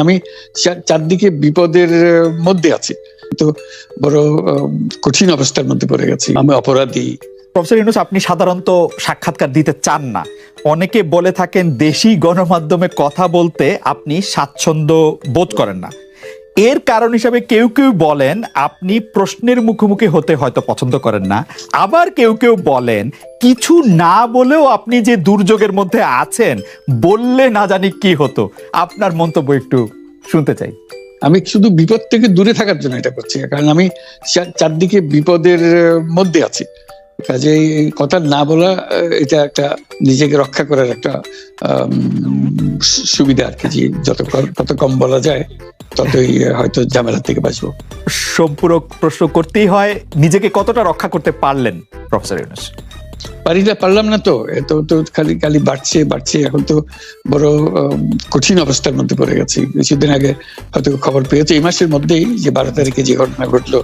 আমি চারদিকে বিপদের মধ্যে আছি। তো বড় কঠিন অবস্থার মধ্যে পড়ে গেছি। আমি অপরাধী। প্রফেসর ইউনুস, আপনি সাধারণত সাক্ষাৎকার দিতে চান না। অনেকে বলে থাকেন, দেশি গণমাধ্যমে কথা বলতে আপনি স্বাচ্ছন্দ্য বোধ করেন না। এর কারণ হিসাবে কেউ কেউ বলেন আপনি প্রশ্নের মুখোমুখি হতে হয়তো পছন্দ করেন না। আবার কেউ কেউ বলেন কিছু না বলেও আপনি যে দুর্যোগের মধ্যে আছেন, বললে না জানি কি হতো। আপনার মন্তব্য একটু শুনতে চাই। আমি শুধু বিপদ থেকে দূরে থাকার জন্য এটা করছি কারণ আমি চারদিকে বিপদের মধ্যে আছি। কাজে কথা না বলা এটা একটা নিজেকে রক্ষা করার একটা সুবিধা আর কি যে যত তত কম বলা যায় ততই হয়তো ঝামেলা থেকে বাঁচবো। সম্পূরক প্রশ্ন করতেই হয় নিজেকে কতটা রক্ষা করতে পারলেন প্রফেসর ইউনুস? পারি পারলাম না তো। এত তো খালি খালি বাড়ছে বাড়ছে এখন তো বড় কঠিন অবস্থার মধ্যে পড়ে গেছি। কিছুদিন আগে হয়তো খবর পেয়েছে এই মাসের মধ্যেই যে বারো তারিখে যে ঘটনা ঘটলো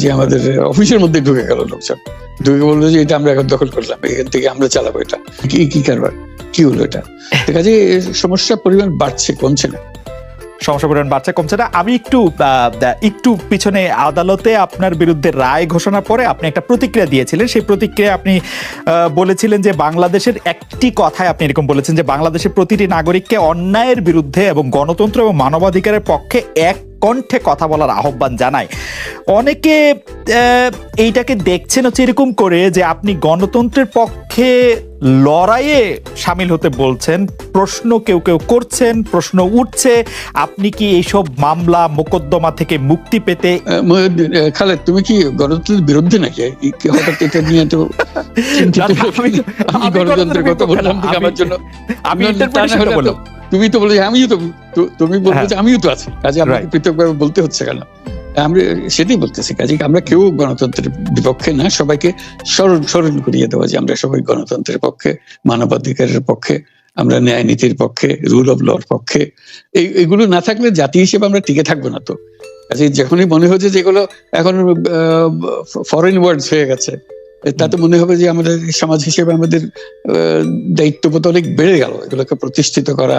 যে আমাদের অফিসের মধ্যে ঢুকে গেল লোকজন। ঢুকে বলল যে এটা আমরা এখন দখল করলাম, এখান থেকে আমরা চালাবো এটা। কি কি কারবার? কি হলো এটা? তো কাজে সমস্যার পরিমাণ বাড়ছে, কমছে না। সমস্যা পরিমাণ বাচ্চা কমছে না। আমি একটু একটু পিছনে আদালতে আপনার বিরুদ্ধে রায় ঘোষণা পরে আপনি একটা প্রতিক্রিয়া দিয়েছিলেন। সেই প্রতিক্রিয়া আপনি বলেছিলেন যে বাংলাদেশের একটি কথায় আপনি এরকম বলেছেন যে বাংলাদেশের প্রতিটি নাগরিককে অন্যায়ের বিরুদ্ধে এবং গণতন্ত্র এবং মানবাধিকারের পক্ষে এক কণ্ঠে কথা বলার আহ্বান জানায়। অনেকে এইটাকে দেখছেন হচ্ছে এরকম করে যে আপনি গণতন্ত্রের পক্ষে লড়াইয়ে সামিল হতে বলছেন প্রশ্ন কেউ কেউ করছেন প্রশ্ন উঠছে আপনি কি এইসব মামলা মোকদ্দমা থেকে মুক্তি পেতে খালেদ তুমি কি গণতন্ত্রের বিরুদ্ধে নাকি? হঠাৎ এটা নিয়ে তো আমি- গণতন্ত্রের কথা বললাম আমার জন্য। আমি বললাম। তুমি তো বলে আমিও তো তুমি বলতে হ্যাঁ। যে আমিও তো আছি। কাজে আমাকে পৃথকভাবে বলতে হচ্ছে কেন? আমরা সেটাই বলতেছি। কাজে আমরা কেউ গণতন্ত্রের বিপক্ষে না সবাইকে স্মরণ স্মরণ করিয়ে দেওয়া যে আমরা সবাই গণতন্ত্রের পক্ষে মানবাধিকারের পক্ষে আমরা ন্যায় নীতির পক্ষে রুল অফ লর পক্ষে। এই এগুলো না থাকলে জাতি হিসেবে আমরা টিকে থাকব না তো। কাজে যখনই মনে হচ্ছে যেগুলো এখন ফরেন ওয়ার্ডস হয়ে গেছে তাতে মনে হবে যে আমাদের সমাজ হিসেবে আমাদের আহ, দায়িত্ববোধ অনেক বেড়ে গেল। এগুলোকে প্রতিষ্ঠিত করা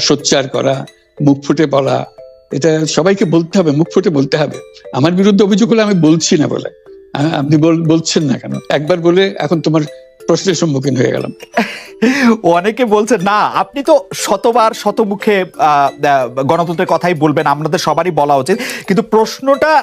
সোচ্চার করা, মুখ ফুটে বলা, এটা সবাইকে বলতে হবে, মুখ ফুটে বলতে হবে। আমার বিরুদ্ধে অভিযোগ হলে আমি বলছি না বলে। আপনি বল- বলছেন না কেন? একবার বলে এখন তোমার প্রশ্নের সম্মুখীন হয়ে গেলাম। অনেকে বলছে, না, আপনি তো শতবার শতমুখে গণতন্ত্রের কথাই বলবেন আপনাদের সবারই বলা উচিত। কিন্তু প্রশ্নটা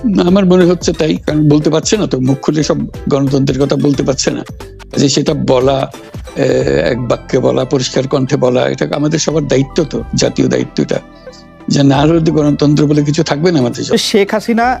আমার মনে হচ্ছে তাই, কারণ বলতে পারছে না তো, মুখ খুলে সব গণতন্ত্রের কথা বলতে পারছে না। যে সেটা বলা এক বাক্যে বলা, পরিষ্কার কণ্ঠে বলা, এটা আমাদের সবার দায়িত্ব তো, জাতীয় দায়িত্বটা। যে না গণতন্ত্র বলে কিছু থাকবে না আমাদের শেখ হাসিনা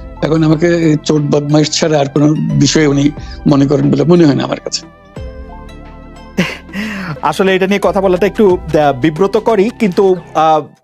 এখন আমাকে চোট বদমাইশ ছাড়া আর কোনো বিষয়ে উনি মনে করেন বলে মনে হয় না আমার কাছে। আসলে এটা নিয়ে কথা বলাটা একটু বিব্রত করি কিন্তু